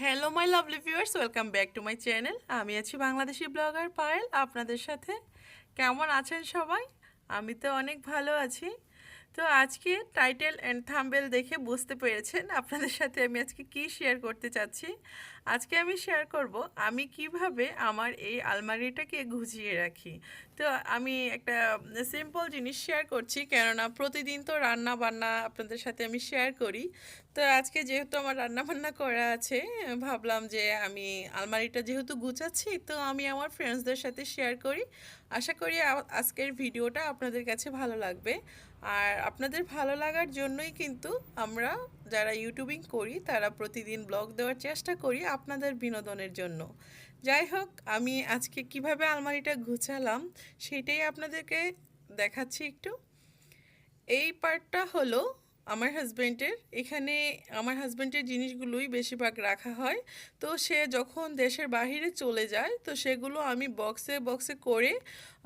Hello my lovely viewers welcome back to my channel আমি আছি Bangladeshi blogger Payel. আপনাদের সাথে কেমন আছেন সবাই? আমি তো অনেক ভালো আছি। তো আজকে টাইটেল অ্যান্ড থাম্বেল দেখে বুঝতে পেরেছেন আপনাদের সাথে আমি আজকে কি শেয়ার করতে চাচ্ছি। আজকে আমি শেয়ার করব আমি কীভাবে আমার এই আলমারিটাকে গুছিয়ে রাখি। তো আমি একটা সিম্পল জিনিস শেয়ার করছি, কেননা প্রতিদিন তো রান্না বান্না আপনাদের সাথে আমি শেয়ার করি। তো আজকে যেহেতু আমার রান্না বান্না করা আছে, ভাবলাম যে আমি আলমারিটা যেহেতু গুছাচ্ছি, তো আমি আমার ফ্রেন্ডসদের সাথে শেয়ার করি। আশা করি আজকের ভিডিওটা আপনাদের কাছে ভালো লাগবে। আর আপনাদের ভালো লাগার জন্যই কিন্তু আমরা যারা ইউটিউবিং করি, তারা প্রতিদিন ব্লগ দেওয়ার চেষ্টা করি। আপনাদের বিনোদনের জন্য। যাই হোক, আমি আজকে কীভাবে আলমারিটা গুছালাম সেটাই আপনাদেরকে দেখাচ্ছি একটু। এই পার্টটা হলো আমার হাজব্যান্ডের এখানে আমার হাজব্যান্ডের জিনিসগুলোই বেশিরভাগ রাখা হয়। তো সে যখন দেশের বাইরে চলে যায়, তো সেগুলো আমি বক্সে বক্সে করে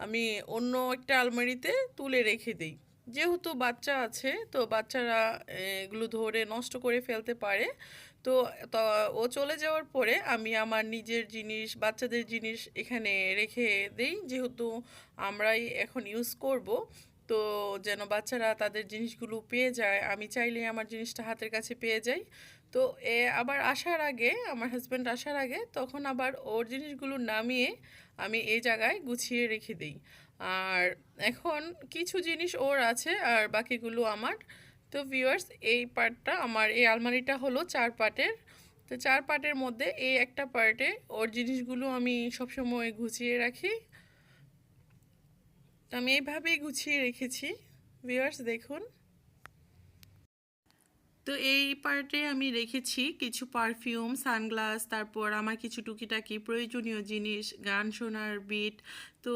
আমি অন্য একটা আলমারিতে তুলে রেখে দিই। যেহেতু বাচ্চা আছে, তো বাচ্চারা এগুলো ধরে নষ্ট করে ফেলতে পারে। তো তো ও চলে যাওয়ার পরে আমি আমার নিজের জিনিস, বাচ্চাদের জিনিস এখানে রেখে দেই। যেহেতু আমরাই এখন ইউজ করব, তো যেন বাচ্চারা তাদের জিনিসগুলো পেয়ে যায়। আমি চাইলে আমার জিনিসটা হাতের কাছে পেয়ে যাই। তো এ আবার আসার আগে, আমার হাজব্যান্ড আসার আগে তখন আবার ওর জিনিসগুলো নামিয়ে আমি এই জায়গায় গুছিয়ে রেখে দিই। আর এখন কিছু জিনিস ওর আছে, আর বাকিগুলো আমার। তো ভিউয়ার্স এই পার্টটা আমার, এই আলমারিটা হলো চার পার্টের তো চার পার্টের মধ্যে এই একটা পার্টে ওর জিনিসগুলো আমি সবসময় গুছিয়ে রাখি। তো আমি এইভাবেই গুছিয়ে রেখেছি। ভিউয়ার্স দেখুন। তো এই পার্টে আমি রেখেছি কিছু পারফিউম, সানগ্লাস, তারপর আমার কিছু টুকিটাকি প্রয়োজনীয় জিনিস, গান শোনার বিট। তো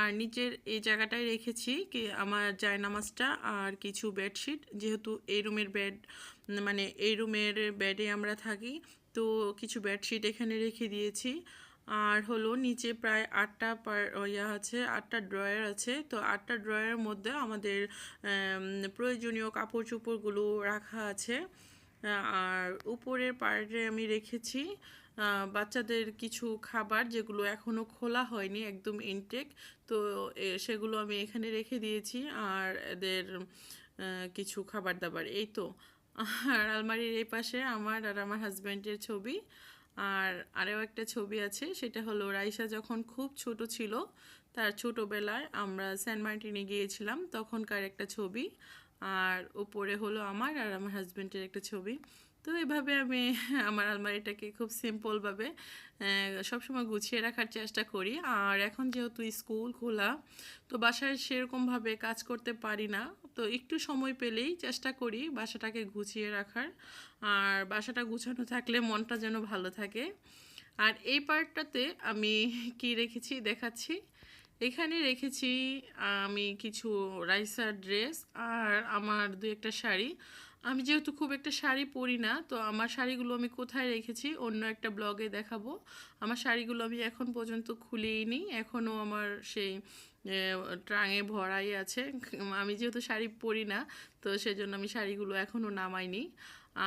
আর নিচের এই জায়গাটায় রেখেছি কি আমার জায়নামাজটা আর কিছু বেডশিট। যেহেতু এই রুমের বেড মানে এই রুমের বেডে আমরা থাকি, তো কিছু বেডশিট এখানে রেখে দিয়েছি। আর হলো নিচে প্রায় আটটা ইয়া আছে, আটটা ড্রয়ার আছে। তো আটটা ড্রয়ারের মধ্যে আমাদের প্রয়োজনীয় কাপড় চোপড়গুলো রাখা আছে। আর উপরের পার্টে আমি রেখেছি বাচ্চাদের কিছু খাবার যেগুলো এখনও খোলা হয়নি একদম ইনটেক তো সেগুলো আমি এখানে রেখে দিয়েছি আর এদের কিছু খাবার দাবার এই তো। আর আলমারির এই পাশে আমার আর আমার হাজব্যান্ডের ছবি। আর আরও একটা ছবি আছে, সেটা হলো রাইসা যখন খুব ছোট ছিল, তার ছোটোবেলায় আমরা সেন্ট মার্টিনে গিয়েছিলাম, তখনকার একটা ছবি। আর ওপরে হলো আমার আর আমার হাজব্যান্ডের একটা ছবি। তো এভাবে আমি আমার আলমারিটাকে খুব সিম্পলভাবে সবসময় গুছিয়ে রাখার চেষ্টা করি। আর এখন যেহেতু স্কুল খোলা, তো বাসায় সেরকমভাবে কাজ করতে পারি না। তো একটু সময় পেলেই চেষ্টা করি বাসাটাকে গুছিয়ে রাখার। আর বাসাটা গুছানো থাকলে মনটা যেন ভালো থাকে। আর এই পার্টটাতে আমি কি রেখেছি দেখাচ্ছি। এখানে রেখেছি আমি কিছু রাইসার ড্রেস আর আমার দু একটা শাড়ি। আমি যেহেতু খুব একটা শাড়ি পরি না, তো আমার শাড়িগুলো আমি কোথায় রেখেছি অন্য একটা ব্লগে দেখাবো। আমার শাড়িগুলো আমি এখন পর্যন্ত খুলিনি এখনও আমার সেই ট্রাঙে ভরাই আছে। আমি যেহেতু শাড়ি পরি না, তো সেজন্য আমি শাড়িগুলো এখনও নামাইনি।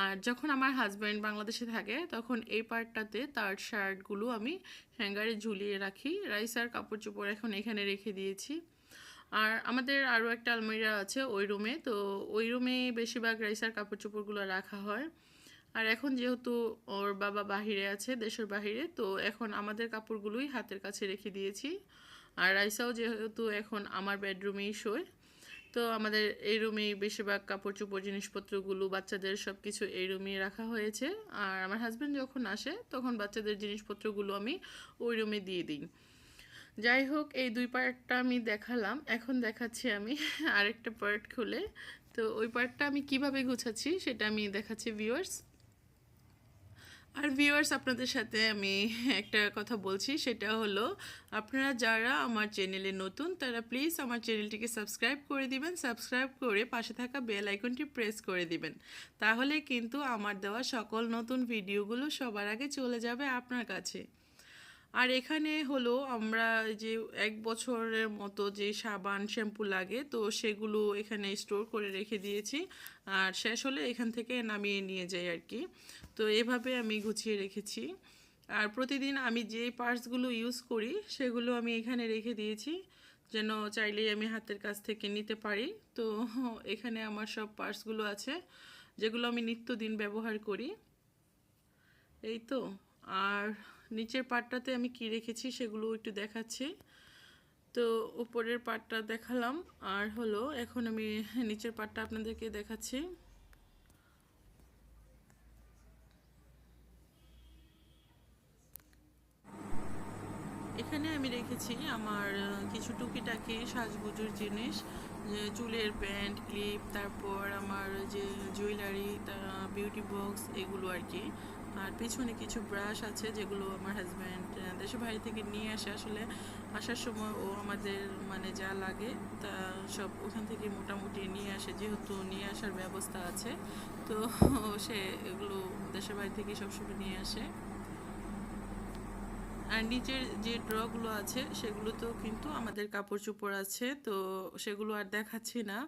আর যখন আমার হাজব্যান্ড বাংলাদেশে থাকে, তখন এই পার্টটাতে তার শার্টগুলো আমি হ্যাঙ্গারে ঝুলিয়ে রাখি রাইসার কাপড় চোপড় এখন এখানে রেখে দিয়েছি। আর আমাদের আরও একটা আলমিরা আছে ওই রুমে, তো ওই রুমে বেশিরভাগ রাইসার কাপড় চোপড়গুলো রাখা হয়। আর এখন যেহেতু ওর বাবা বাহিরে আছে, দেশের বাহিরে, তো এখন আমাদের কাপড়গুলোই হাতের কাছে রেখে দিয়েছি। আর রাইসাও যেহেতু এখন আমার বেডরুমেই শোয়, তো আমাদের এই রুমেই বেশিরভাগ কাপড় চোপড় জিনিসপত্রগুলো, বাচ্চাদের সব কিছু এই রুমেই রাখা হয়েছে। আর আমার হাজব্যান্ড যখন আসে, তখন বাচ্চাদের জিনিসপত্রগুলো আমি ওই রুমে দিয়ে দিই। যাই হোক, এই দুই পার্টটা আমি দেখালাম। এখন দেখাচ্ছি আমি আরেকটা পার্ট খুলে। তো ওই পার্টটা আমি কীভাবে গুছাচ্ছি সেটা আমি দেখাচ্ছি ভিউয়ার্স আর ভিউয়ার্স আপনাদের সাথে আমি একটা কথা বলছি, সেটা হলো, আপনারা যারা আমার চ্যানেলে নতুন, তারা প্লিজ আমার চ্যানেলটিকে সাবস্ক্রাইব করে দিবেন। সাবস্ক্রাইব করে পাশে থাকা বেল আইকনটি প্রেস করে দিবেন। তাহলে কিন্তু আমার দেওয়া সকল নতুন ভিডিওগুলো সবার আগে চলে যাবে আপনার কাছে। আর এখানে হলো আমরা যে এক বছরের মতো যে সাবান, শ্যাম্পু লাগে, তো সেগুলো এখানে স্টোর করে রেখে দিয়েছি। আর শেষ হলে এখান থেকে নামিয়ে নিয়ে যাই আর কি। তো এভাবে আমি গুছিয়ে রেখেছি। আর প্রতিদিন আমি যে পার্টসগুলো ইউজ করি, সেগুলো আমি এখানে রেখে দিয়েছি, যেন চাইলেই আমি হাতের কাছ থেকে নিতে পারি। তো এখানে আমার সব পার্টসগুলো আছে, যেগুলো আমি নিত্যদিন ব্যবহার করি। এই তো। আর নিচের পার্টটাতে আমি কি রেখেছি সেগুলো একটু দেখাচ্ছি। তো উপরের পার্টটা দেখালাম, আর হলো এখন আমি নিচের পার্টটা আপনাদেরকে দেখাচ্ছি। এখানে আমি রেখেছি আমার কিছু টুকিটাকি সাজগুজুর জিনিস চুলের প্যান্ট, ক্লিপ, তারপর আমার যে জুয়েলারি বিউটি বক্স, এগুলো আর কি। আর পেছনে কিছু ব্রাশ আছে যেগুলো আমার হাজব্যান্ড দেশের বাইরে থেকে নিয়ে আসে। আসলে আসার সময় ও আমাদের মানে যা লাগে তা সব ওখান থেকে মোটামুটি নিয়ে আসে, যেহেতু নিয়ে আসার ব্যবস্থা আছে। তো সে এগুলো দেশের বাইরে থেকে সবসময় নিয়ে আসে। আর নিচের যে ড্রগুলো আছে সেগুলোতেও কিন্তু আমাদের কাপড় চোপড় আছে। তো সেগুলো আর দেখাচ্ছি না।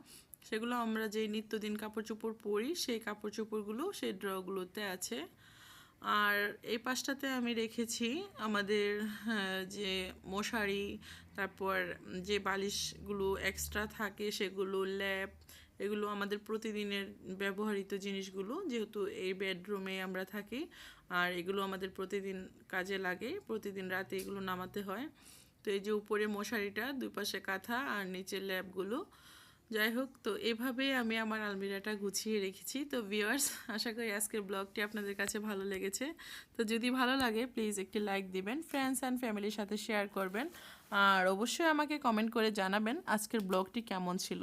সেগুলো আমরা যে নিত্যদিন কাপড় চোপড় পরি, সেই কাপড় চোপড়গুলো সেই ড্রগুলোতে আছে। আর এই পাশটাতে আমি রেখেছি আমাদের হ্যাঁ, যে মশারি তারপর যে বালিশগুলো এক্সট্রা থাকে সেগুলো ল্যাপ এগুলো আমাদের প্রতিদিনের ব্যবহৃত জিনিসগুলো যেহেতু এই বেডরুমে আমরা থাকি আর এগুলো আমাদের প্রতিদিন কাজে লাগে প্রতিদিন রাতে এগুলো নামাতে হয়। তো এই যে উপরে মশারিটা দুই পাশে কাঁথা আর নিচের ল্যাবগুলো যাই হোক তো এভাবে আমি আমার আলমিরাটা গুছিয়ে রেখেছি। তো ভিওয়ার্স আশা করি আজকের ব্লগটি আপনাদের কাছে ভালো লেগেছে। তো যদি ভালো লাগে প্লিজ একটি লাইক দিবেন ফ্রেন্ডস অ্যান্ড ফ্যামিলির সাথে শেয়ার করবেন। আর অবশ্যই আমাকে কমেন্ট করে জানাবেন আজকের ব্লগটি কেমন ছিল।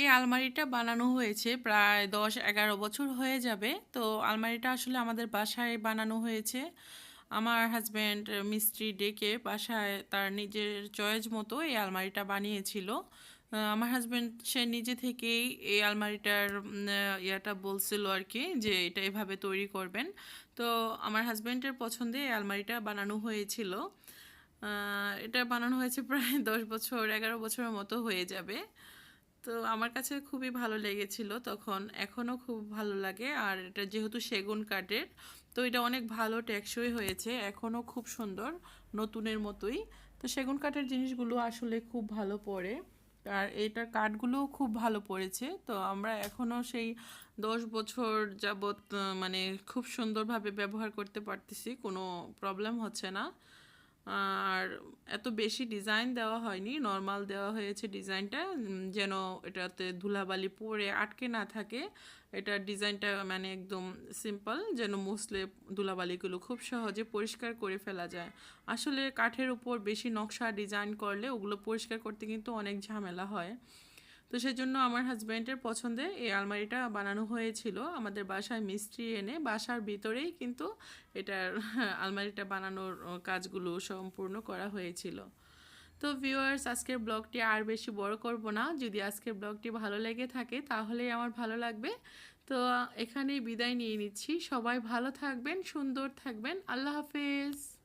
এই আলমারিটা বানানো হয়েছে প্রায় দশ এগারো বছর হয়ে যাবে। তো আলমারিটা আসলে আমাদের বাসায় বানানো হয়েছে। আমার হাজব্যান্ড মিস্ত্রি ডেকে বাসায় তার নিজের চয়েস মতো এই আলমারিটা বানিয়েছিল। আমার হাজব্যান্ড সে নিজে থেকেই এই আলমারিটার ইয়াটা বলছিল আর কি যে এটা এভাবে তৈরি করবেন। তো আমার হাজব্যান্ডের পছন্দে এই আলমারিটা বানানো হয়েছিল। এটা বানানো হয়েছে প্রায় দশ বছর, এগারো বছরের মতো হয়ে যাবে। তো আমার কাছে খুবই ভালো লেগেছিল তখন। এখনও খুব ভালো লাগে আর এটা যেহেতু সেগুন কাঠের, তো এটা অনেক ভালো টেকসই হয়েছে। এখনও খুব সুন্দর, নতুনের মতোই। তো সেগুন কাঠের জিনিসগুলো আসলে খুব ভালো পড়ে আর এটার কাঠগুলোও খুব ভালো পড়েছে। তো আমরা এখনও সেই দশ বছর যাবৎ মানে খুব সুন্দরভাবে ব্যবহার করতে পারতেছি, কোনো প্রবলেম হচ্ছে না। আর এত বেশি ডিজাইন দেওয়া হয়নি। নর্মাল দেওয়া হয়েছে ডিজাইনটা যেন এটাতে ধুলাবালি পরে আটকে না থাকে। এটার ডিজাইনটা মানে একদম সিম্পল যেন মুসলে ধুলাবালিগুলো খুব সহজে পরিষ্কার করে ফেলা যায়। আসলে কাঠের উপর বেশি নকশা ডিজাইন করলে ওগুলো পরিষ্কার করতে কিন্তু অনেক ঝামেলা হয়। তো সেজন্য আমার হাজব্যান্ডের পছন্দে এই আলমারিটা বানানো হয়েছিল। আমাদের বাসায় মিস্ত্রি এনে বাসার ভিতরেই কিন্তু এটার আলমারিটা বানানোর কাজগুলো সম্পূর্ণ করা হয়েছিল। তো ভিউয়ার্স আজকের ব্লগটি আর বেশি বড় করব না। যদি আজকের ব্লগটি ভালো লেগে থাকে তাহলেই আমার ভালো লাগবে। তো এখানেই বিদায় নিয়ে নিচ্ছি। সবাই ভালো থাকবেন, সুন্দর থাকবেন। আল্লাহ হাফেজ।